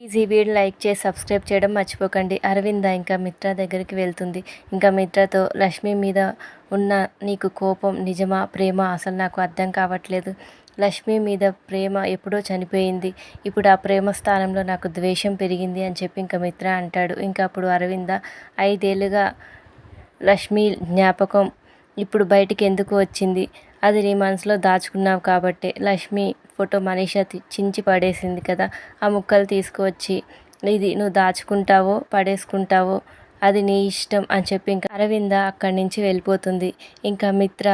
Easy video like చేసి subscribe చేయడం మర్చిపోకండి. అరవింద ఇంకా మిత్ర దగ్గరికి వెళ్తుంది. ఇంకా మిత్రతో లక్ష్మి మీద ఉన్న నీకు కోపం నిజమా ప్రేమ? అసలు నాకు అర్థం కావట్లేదు. లక్ష్మి మీద ప్రేమ ఎప్పుడో చనిపోయింది. ఇప్పుడు ఆ ప్రేమ స్థానంలో నాకు ద్వేషం పెరిగింది అని చెప్పి ఇంకా మిత్ర అంటాడు. ఇంకా అప్పుడు అరవింద ఐదేళ్ళుగా లక్ష్మి జ్ఞాపకం ఇప్పుడు బయటికి ఎందుకు వచ్చింది? అది నీ మనసులో దాచుకున్నావు కాబట్టే లక్ష్మి ఫోటో మనీష చించి పడేసింది కదా. ఆ ముక్కలు తీసుకువచ్చి ఇది నువ్వు దాచుకుంటావో పడేసుకుంటావో అది నీ ఇష్టం అని చెప్పి ఇంకా అరవింద అక్కడి నుంచి వెళ్ళిపోతుంది. ఇంకా మిత్ర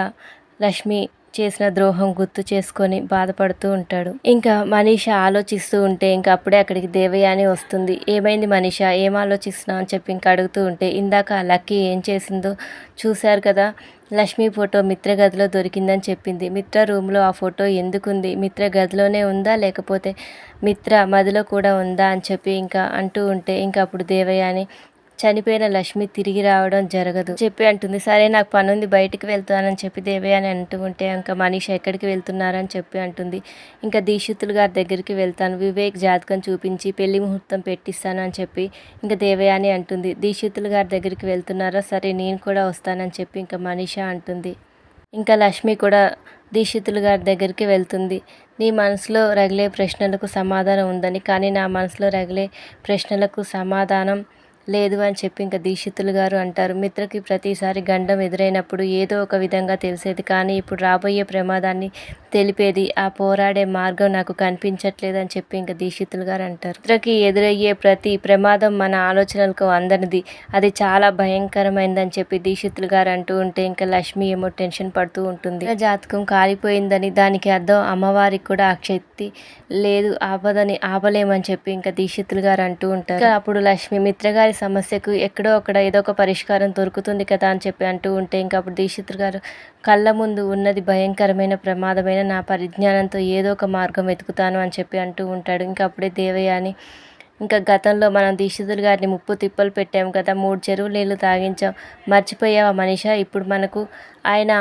లక్ష్మి చేసిన ద్రోహం గుర్తు చేసుకొని బాధపడుతూ ఉంటాడు. ఇంకా మనీష ఆలోచిస్తూ ఉంటే ఇంకా అప్పుడే అక్కడికి దేవయాని వస్తుంది. ఏమైంది మనీష? ఏం ఆలోచిస్తున్నావు అని చెప్పి ఇంకా అడుగుతూ ఉంటే ఇందాక ఆ లక్కీ ఏం చేసిందో చూశారు కదా? లక్ష్మి ఫోటో మిత్ర గదిలో దొరికిందని చెప్పింది. మిత్ర రూమ్లో ఆ ఫోటో ఎందుకుంది? మిత్ర గదిలోనే ఉందా? లేకపోతే మిత్ర మదిలో కూడా ఉందా? అని చెప్పి ఇంకా అంటూ ఉంటే ఇంకా అప్పుడు దేవయాని చనిపోయిన లక్ష్మి తిరిగి రావడం జరగదు. చెప్పి అంటుంది సరే నాకు పని ఉంది బయటికి వెళ్తానని చెప్పి దేవయాని అంటూ ఉంటే ఇంకా మనీష్ ఎక్కడికి వెళ్తున్నారని చెప్పి అంటుంది. ఇంకా దీక్షితులు గారి దగ్గరికి వెళ్తాను. వివేక్ జాతకం చూపించి పెళ్ళి ముహూర్తం పెట్టిస్తాను అని చెప్పి ఇంకా దేవయాని అంటుంది. దీక్షితులు గారి దగ్గరికి వెళ్తున్నారా? సరే నేను కూడా వస్తానని చెప్పి ఇంకా మనీష అంటుంది. ఇంకా లక్ష్మి కూడా దీక్షితులు గారి దగ్గరికి వెళ్తుంది. నీ మనసులో రగిలే ప్రశ్నలకు సమాధానం ఉందని కానీ నా మనసులో రగిలే ప్రశ్నలకు సమాధానం లేదు అని చెప్పి ఇంకా దీక్షితులు గారు అంటారు. మిత్రకి ప్రతిసారి గండం ఎదురైనప్పుడు ఏదో ఒక విధంగా తెలిసేది. కానీ ఇప్పుడు రాబోయే ప్రమాదాన్ని తెలిపేది ఆ పోరాడే మార్గం నాకు కనిపించట్లేదు అని చెప్పి ఇంకా దీక్షితులు గారు అంటారు. మిత్రకి ఎదురయ్యే ప్రతి ప్రమాదం మన ఆలోచనలకు అందనిది. అది చాలా భయంకరమైందని చెప్పి దీక్షితులు గారు అంటూ ఉంటే ఇంకా లక్ష్మి ఏమో టెన్షన్ పడుతూ ఉంటుంది. జాతకం కాలిపోయిందని దానికి అర్థం అమ్మవారికి కూడా ఆ శక్తి లేదు. ఆపదని ఆపలేమని చెప్పి ఇంకా దీక్షితులు గారు అంటూ ఉంటారు. అప్పుడు లక్ష్మి మిత్రగారి సమస్యకు ఎక్కడో అక్కడ ఏదో ఒక పరిష్కారం దొరుకుతుంది కదా అని చెప్పి అంటూ ఉంటే ఇంకా అప్పుడు దీక్షిత్ గారు కళ్ళ ముందు ఉన్నది భయంకరమైన ప్రమాదమైన నా పరిజ్ఞానంతో ఏదో ఒక మార్గం వెతుకుతాను అని చెప్పి అంటూ ఉంటాడు. ఇంకా అప్పుడే దేవయాని ఇంకా గతంలో మనం దీక్షితులు గారిని ముప్పు తిప్పలు పెట్టాము కదా మూడు చెరువు నీళ్ళు తాగించాం మర్చిపోయావా మనిష? ఇప్పుడు మనకు ఆయన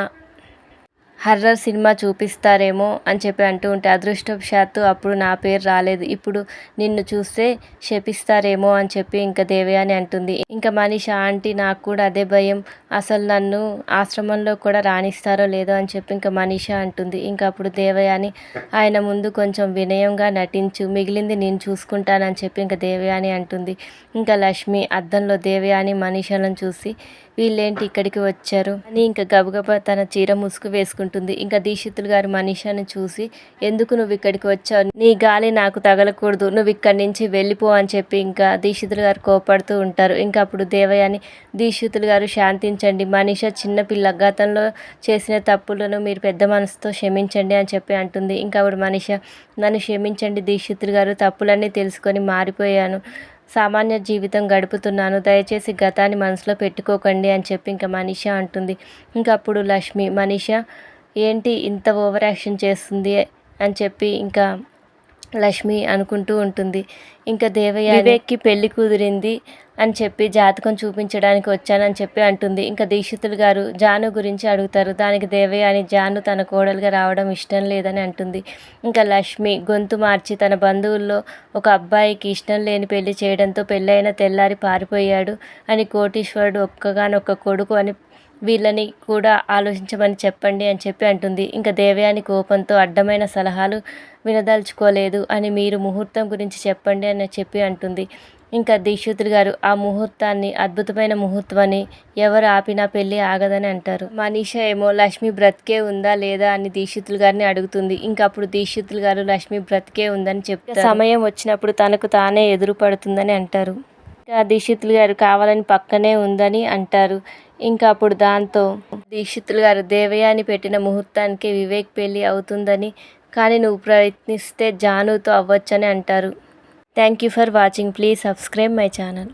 హర్రర్ సినిమా చూపిస్తారేమో అని చెప్పి అంటూ ఉంటే అదృష్టవశాత్తు అప్పుడు నా పేరు రాలేదు. ఇప్పుడు నిన్ను చూస్తే శపిస్తారేమో అని చెప్పి ఇంకా దేవయాని అంటుంది. ఇంకా మనీష ఆంటీ నాకు కూడా అదే భయం. అసలు నన్ను ఆశ్రమంలో కూడా రాణిస్తారో లేదో అని చెప్పి ఇంకా మనీష అంటుంది. ఇంకా అప్పుడు దేవయాని ఆయన ముందు కొంచెం వినయంగా నటించు మిగిలింది నేను చూసుకుంటానని చెప్పి ఇంకా దేవయాని అంటుంది. ఇంకా లక్ష్మి అద్దంలో దేవయాని మనీషలను చూసి వీళ్ళేంటి ఇక్కడికి వచ్చారు? అని ఇంకా గబగబా తన చీర ముసుగు వేసుకుంటుంది. ఇంకా దీక్షితులు గారు మనీషాని చూసి ఎందుకు నువ్వు ఇక్కడికి వచ్చావు? నీ గాలి నాకు తగలకూడదు. నువ్వు ఇక్కడి నుంచి వెళ్ళిపో అని చెప్పి ఇంకా దీక్షితులు గారు కోపడుతూ ఉంటారు. ఇంకా అప్పుడు దేవయాని దీక్షితులు గారు శాంతించండి. మనీష చిన్నపిల్ల గతంలో చేసిన తప్పులను మీరు పెద్ద మనసుతో క్షమించండి అని చెప్పి అంటుంది. ఇంకా అప్పుడు మనీష నన్ను క్షమించండి దీక్షితులు గారు. తప్పులన్నీ తెలుసుకొని మారిపోయాను. సామాన్య జీవితం గడుపుతున్నాను దయచేసి గతాన్ని మనసులో పెట్టుకోకండి అని చెప్పి ఇంకా మనీష అంటుంది. ఇంకా అప్పుడు లక్ష్మి మనీష ఏంటి ఇంత ఓవర్ యాక్షన్ చేస్తుంది? అని చెప్పి ఇంకా లక్ష్మి అనుకుంటూ ఉంటుంది. ఇంకా దేవయ్య వివేక్కి పెళ్ళి కుదిరింది అని చెప్పి జాతకం చూపించడానికి వచ్చానని చెప్పి అంటుంది. ఇంకా దీక్షితులు గారు జాను గురించి అడుగుతారు. దానికి దేవయ్య అని జాను తన కోడలుగా రావడం ఇష్టం లేదని అంటుంది. ఇంకా లక్ష్మి గొంతు మార్చి తన బంధువుల్లో ఒక అబ్బాయికి ఇష్టం లేని పెళ్ళి చేయడంతో పెళ్ళైన తెల్లారి పారిపోయాడు అని కోటీశ్వరుడు ఒక్కగానొక్క కొడుకు అని వీళ్ళని కూడా ఆలోచించమని చెప్పండి అని చెప్పి అంటుంది. ఇంకా దేవయాని కోపంతో అడ్డమైన సలహాలు వినదలుచుకోలేదు అని మీరు ముహూర్తం గురించి చెప్పండి అని చెప్పి అంటుంది. ఇంకా దీక్షితులు గారు ఆ ముహూర్తాన్ని అద్భుతమైన ముహూర్తం అని ఎవరు ఆపినా పెళ్ళి ఆగదని అంటారు. మనీష ఏమో లక్ష్మి బ్రతికే ఉందా లేదా అని దీక్షితులు గారిని అడుగుతుంది. ఇంకా అప్పుడు దీక్షితులు గారు లక్ష్మి బ్రతికే ఉందని చెప్తారు. సమయం వచ్చినప్పుడు తనకు తానే ఎదురు పడుతుందని అంటారు. ఇంకా దీక్షితులు గారు కావాలని పక్కనే ఉందని అంటారు. ఇంకా అప్పుడు దాంతో దీక్షితులు గారు దేవయాని పెట్టిన ముహూర్తానికి వివేక్ పెళ్ళి అవుతుందని కానీ నువ్వు ప్రయత్నిస్తే జానుతో అవ్వచ్చని అంటారు. Thank you for watching. Please subscribe my channel.